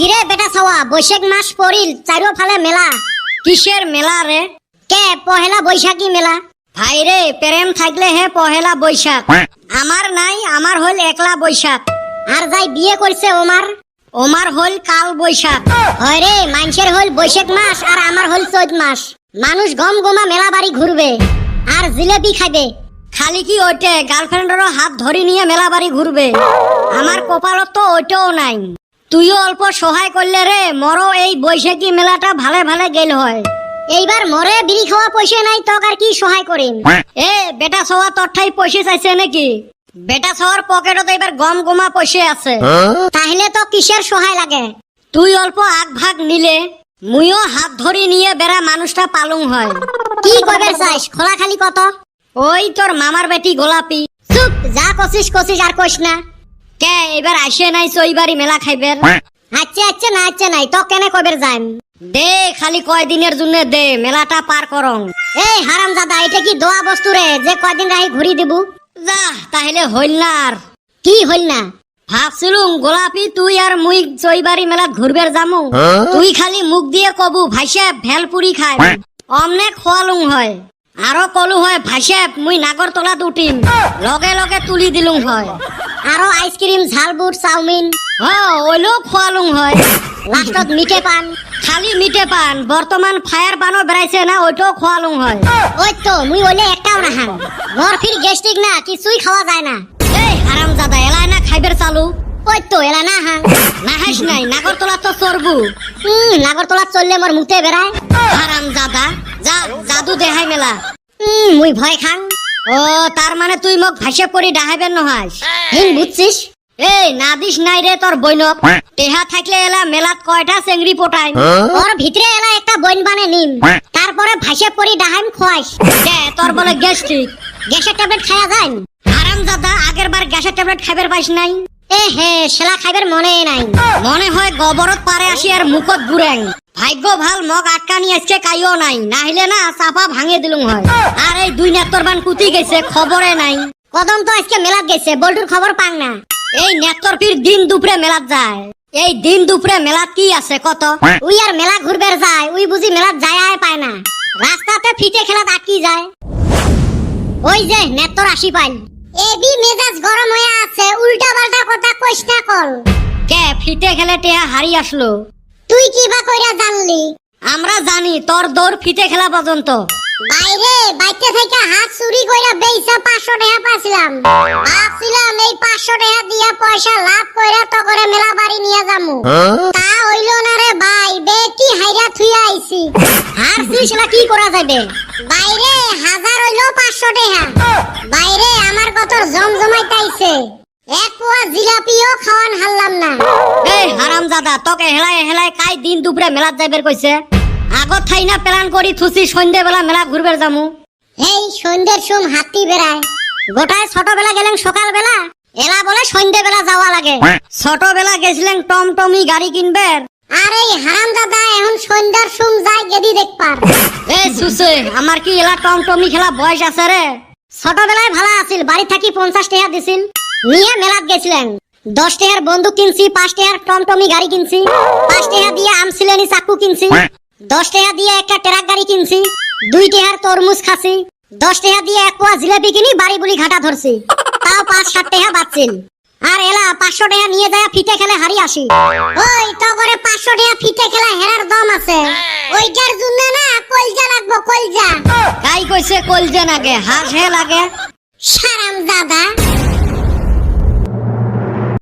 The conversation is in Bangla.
কিরে বেটা ছাওয়া বৈশাখ মাস পড়িল চারিওফালে মেলা। কিসের মেলা রে কে, পহেলা বৈশাখী মেলা? ভাই রে প্রেম থাকলে হে পহেলা বৈশাখ। আমার নাই আমার হল একলা বৈশাখ। আর যাই বিয়ে করছে ওমার ওমার হল কাল বৈশাখ। রে মানুষের হল বৈশাখ মাস আর আমার হল চৈত মাস। মানুষ গম গমা মেলা বাড়ি ঘুরবে আর জিলেবি খাবে খালি কি ওইটে গার্লফ্রেন্ডেরও হাত ধরি নিয়ে মেলা বাড়ি ঘুরবে আমার কপালত তো ওইটাও নাই। তুইও অল্প সহায় করলে রে মরো এই বৈশাখী মেলাটা ভালে ভালে গেল হয়। এইবার মরে বিড়ি খাওয়া পয়সা নাই তক আর কি সহায় করিম? এ বেটা সওয়া তোর ঠাই পয়সা চাইছে নাকি? বেটা সওয়ার পকেটত এবার গম গমা পয়সা আছে। তাহলে তো কিসের সহায় লাগে? তুই অল্প আগ ভাগ নিলে মুইও হাত ধরি নিয়ে বেড়া মানুষটা পালুং হয়। কি কবে চাইস খোলা খালি কত? ওই তোর মামার বেটি গোলাপি। চুপ যা কছিস কছিস আর কইস না। কে এবার আসে নাই চৈবাড়ি মেলা খাইবের আচ্ছা আচ্ছা না আচ্ছা নাই তো কেনে কবের যাইম? দে খালি কয় দিনের জন্য দে মেলাটা পার করং। এই হারাম দাদা এটা কি দোয়া বস্তু রে? যে কয়দিন রাহি ঘুরি দিব? যা তাহলে হইল না আর। কি হইল না? ভাবছিলুম গোলাপি তুই আর মুই চৈবাড়ি মেলা ঘুরবের যামু। তুই খালি মুখ দিয়ে কবু ভাইসে ভেলপুরি খাই। অমনে খোয়ালুং হয়। আরও কলু হয় ভাইসে মুই নাগর তলাত উঠিম। লগে লগে তুলি দিলুং হয়। আরও আইসক্রিম ঝালবুট চাউমিন। হ ওইলো খোয়ালুং হয়। লাস্টত মিঠে পান। খালি মিঠে পান। বর্তমান ফায়ার পানও বেড়াইছে না ওইটাও খোয়ালুং হয়। ওই তো মুই ওলে একটাও না হান মোর ফির গ্যাস্ট্রিক না কিছুই খাওয়া যায় না। এই হারাম দাদা এলাই না খাইবের চালু। ওই তো এলা না হান নাহাস নাই নাগর তলা তো চরবু হুম নাগরতলা চললে মোর মুখে বেড়ায় হারাম দাদা যা জাদু দেখাই মেলা। হুম মুই ভয় খাং। ও তার মানে তুই মোক ভাইসে করি ডাহাইবেন নহাস হিং বুঝছিস? এই না দিস নাই রে তোর বইনক টেহা থাকলে এলা মেলাত কয়টা চেংড়ি পটাই ওর ভিতরে এলা একটা বইন বানে নিম। তারপরে ভাইসে পরি ডাহাইম খোয়াইস কে তোর বলে গ্যাস্ট্রিক গ্যাসের ট্যাবলেট খাওয়া যায় হারাম দাদা আগের বার গ্যাসের ট্যাবলেট খাইবার পাইস নাই? এ হে সেলা খাইবার মনে নাই। মনে হয় গবরত পারে আসি আর মুখত গুরেং ভাগ্য ভালো মগ আটকানি আজকে কাইও নাই। নাহিলে না চাপা ভাঙে দিলুম হয়। আর এই দুই নেত্তর বান কুতি গেছে খবরে নাই। কদম তো আজকে মেলাত গেছে বল্টুর খবর পাং না। এই নেত্তর ফির দিন দুপুরে মেলাত যায়। এই দিন দুপুরে মেলাত কি আছে কত? উই আর মেলা ঘুরবের যায় উই বুঝি মেলাত যায় আয় পায় না। রাস্তাতে ফিটে খেলাত আটকি যায়। ওই যে নেত্তর আসি পাইল। এবি মেজাজ গরম হয়ে আছে উল্টা পাল্টা কথা কইস না কল। কে ফিটে খেলে টেহা হারি আসলো তুই কি বা কইরা জানলি? আমরা জানি তোর দৌড় ফিতে খেলা পর্যন্ত। বাইরে বাইতে থেকে হাত চুরি কইরা বেইসা 500 টাকা পাছিলাম ভাবছিলাম এই 500 টাকা দিয়া পয়সা লাভ কইরা তো করে মেলা বাড়ি নিয়ে যামু। তা হইল না রে ভাই বেটি হাইরা থুইয়া আইছি। হার সিলসিলা কি করা যাবে বাইরে হাজার হইল 500 টাকা বাইরে আমার কত জমজমাইতাইছে। এক পোয়া জিলাপিও খাওয়ান হারলাম না। এই তোকে হেলাই হেলাই কাই দিন দুপুরে মেলাত যাইবের কইছে? আগত থাই না প্ল্যান করি থুসি সন্ধ্যে বেলা মেলা ঘুরবের যামু। এই সন্ধ্যের সুম হাতি বেড়ায়। গোটায় ছোটবেলা গেলেন সকালবেলা এলা বলে সন্ধ্যেবেলা যাওয়া লাগে। ছোটবেলা গেছিলেন টমটমি গাড়ি কিনবের আর এই হারাম দাদা এখন সন্ধ্যার সুম যায় গেদি দেখবার। এই সুসে আমার কি এলা টমটমি খেলা বয়স আছে রে ছোটবেলায় ভালো আছিল বাড়ি থাকি পঞ্চাশ টাকা দিছিল। নিয়ে মেলাত গেছিলেন। দশ টাকার বন্দুক কিনছি পাঁচ টাকার টমটমি গাড়ি কিনছি পাঁচ টাকা দিয়ে আমসিলেনি চাকু কিনছি দশ টাকা দিয়ে একটা ট্রাক গাড়ি কিনছি দুই টাকার তরমুজ খাসি দশ টাকা দিয়ে এক পোয়া জিলাপি কিনি বাড়ি বুলি ঘাটা ধরছি তাও পাঁচ ষাট টাকা বাঁচছিল আর এলা পাঁচশো টাকা নিয়ে যায় ফিতে খেলে হারি আসি। ওই তো করে পাঁচশো টাকা ফিতে খেলা হেরার দম আছে। ওইটার জন্য না কলজা লাগবো কলজা। কাই কইছে কলজে নাগে? হাঁস হে লাগে